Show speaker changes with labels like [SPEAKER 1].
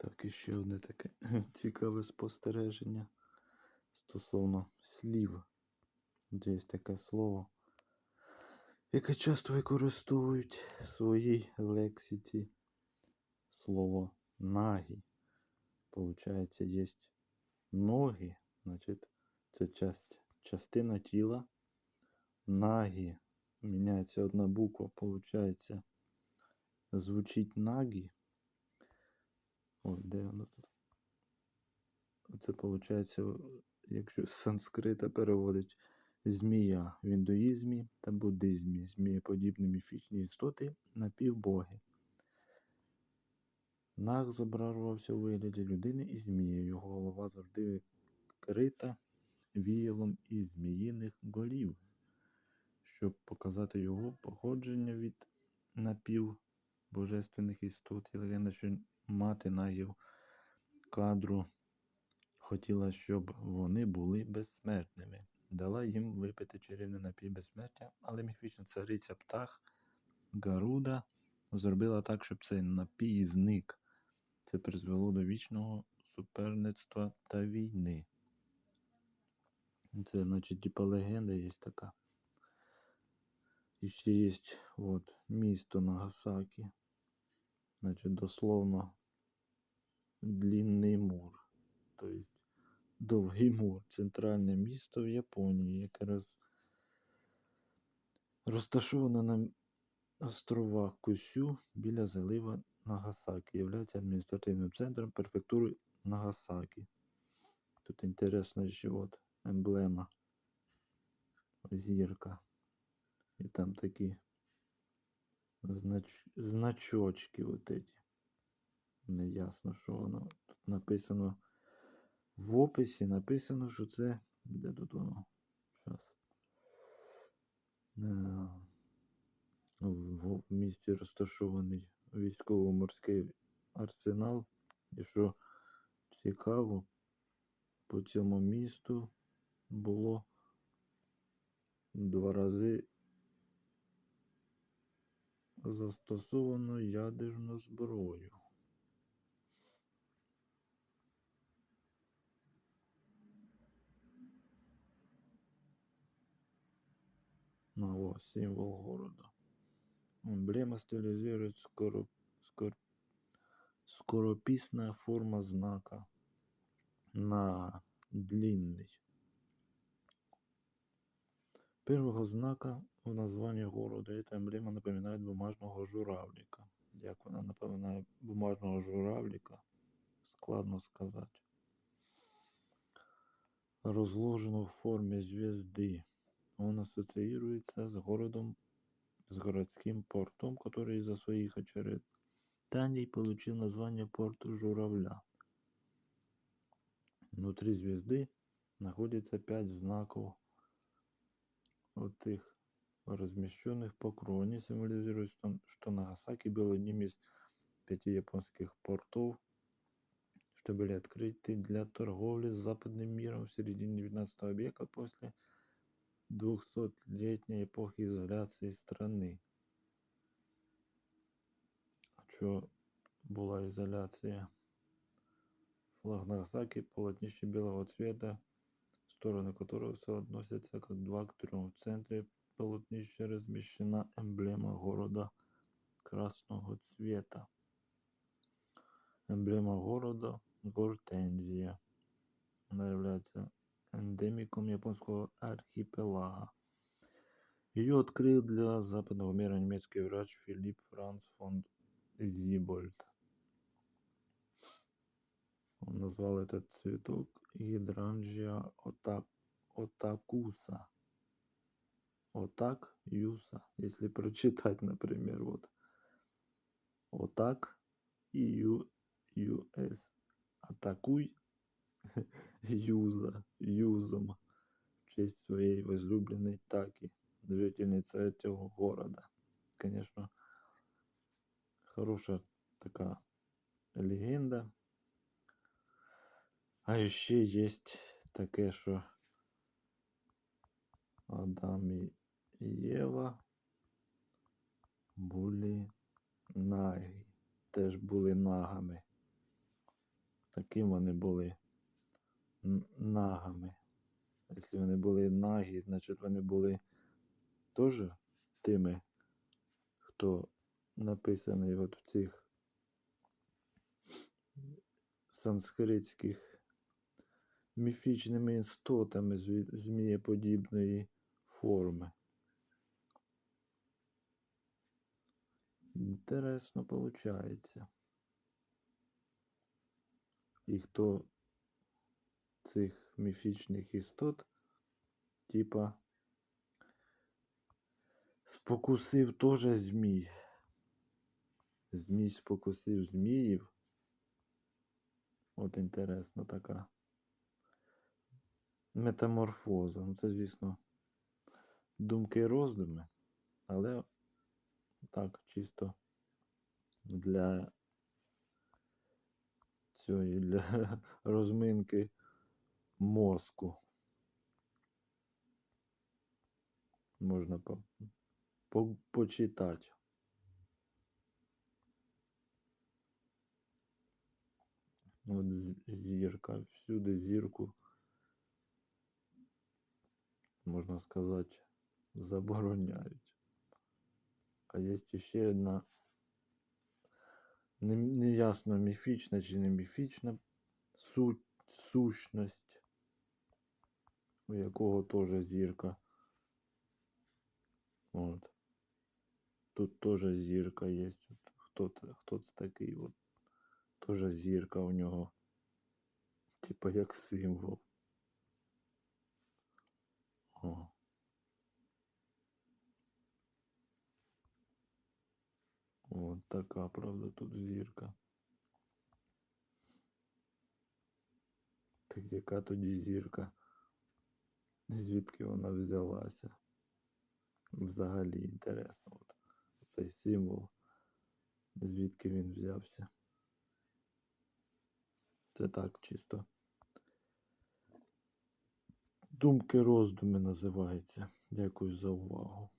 [SPEAKER 1] Так, і ще одне таке цікаве спостереження стосовно слів. Де є таке слово, яке часто використовують в своїй лексиці. Слово нагі. Получається, є ноги, значить, це часть, частина тіла. Нагі. Міняється одна буква, получається, звучить нагі. Ой, де воно тут? Це виходить, якщо з санскрита переводить змія в індуїзмі та буддизмі, змієподібні міфічні істоти напівбоги. Наг зображувався у вигляді людини і змії. Його голова завжди вкрита віялом із зміїних голів, щоб показати його походження від напівбожественних істот. І легенда, що мати нагів кадру хотіла, щоб вони були безсмертними. Дала їм випити чарівний напій безсмертя, але міфічна цариця птах Гаруда зробила так, щоб цей напій зник. Це призвело до вічного суперництва та війни. Це, значить, типа легенда є така. І ще є от, місто Нагасакі. Значить, дословно длінний мур. Тобто довгий мур. Центральне місто в Японії, яке роз... розташоване на островах Кусю біля залива Нагасакі. Являється адміністративним центром префектури Нагасакі. Тут інтересно, що от емблема зірка. І там такі знач... значочки от эти. Неясно, що воно. Тут написано в описі написано, що це. Де тут воно? Щас. Е, В місті розташований військово-морський арсенал. І що цікаво, по цьому місту було два рази застосовано ядерну зброю. Ну, о, символ города. Эмблема стилизирует скоро, скор, скорописная форма знака на длинный. Первого знака в названии города эта эмблема напоминает бумажного журавлика. Як вона напоминає бумажного журавлика, складно сказати. Розложено в формі звезды. Он ассоциируется с городом, с городским портом, который из-за своих очеретаний получил название порт Журавля. Внутри звезды находится пять знаков, вот их размещенных по кругу. Они символизируют, что- что Нагасаки был одним из пяти японских портов, что были открыты для торговли с западным миром в середине 19 века после 200-летней эпохи изоляции страны. А що була ізоляція? Флаг Нагасаки полотнище белого цвета, стороны которого соотносятся как два к трем. В центре полотнища размещена эмблема города красного цвета. Эмблема города Гортензия. Она является эндемиком японского архипелага. Ее открыл для западного мира немецкий врач Филипп Франц фон Зибольд. Он назвал этот цветок гидранжия ота- отакуса. Отак юса. Если прочитать, например, вот. Отак и ю, юс. Атакуй юза, юзом. В честь своей возлюбленной Таки, жительница этого города. Конечно, хорошая такая легенда. А ще є таке, що Адам і Єва були нагі. Теж були нагами. таким вони були нагами. Якщо вони були нагі, значить вони були теж тими, хто написаний от в цих санскритських міфічними істотами змієподібної форми. Інтересно виходить. І хто цих міфічних істот, типа, спокусив теж змій. Змій спокусив зміїв. От інтересна така метаморфоза. Ну, це, звісно, думки роздуми, але так, чисто для цієї для розминки мозку. Можна по, по, почитати. От зірка, всюди зірку, можна сказати, забороняють. А є ще одна не- неясно міфічна чи не міфічна суть, сущність, у якого теж зірка. От. Тут теж зірка є. Хто це, хто це такий? От. Теж зірка у нього. Типа як символ. О. От така, правда, тут зірка. Так яка тоді зірка? Звідки вона взялася? Взагалі інтересно. От цей символ. Звідки він взявся? Це так чисто. Думки роздуми називається. Дякую за увагу.